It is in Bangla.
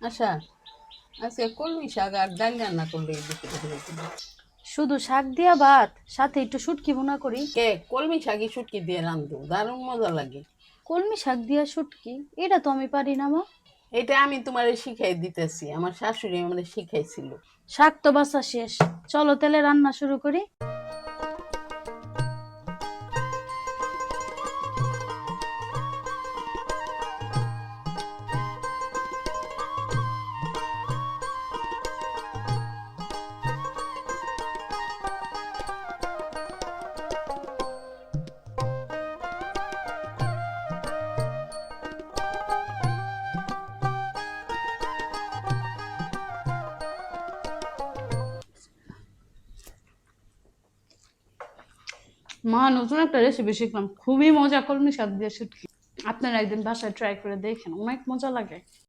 আচ্ছা আজকে কলমি শাক আর ডাল রান্না করলে শুধু শাক দিয়া ভাত সাথে একটু শুটকি ভুনা করি। কে? কলমি শাকই শুটকি দিয়ে রান্ধু দারুণ মজা লাগে। কলমি শাক দিয়া শুটকি এটা তো আমি পারি না মা। এটা আমি তোমার শিখাই দিতেছি আমার শাশুড়ি আমার শিখাইছিল। শাক তো বাসা শেষ। চলো তাহলে রান্না শুরু করি। মা, নতুন একটা রেসিপি শিখলাম। খুবই মজা কলমি সাদ দিয়ে শুটকি। আপনারা একদিন বাসায় ট্রাই করে দেখেন, অনেক মজা লাগে।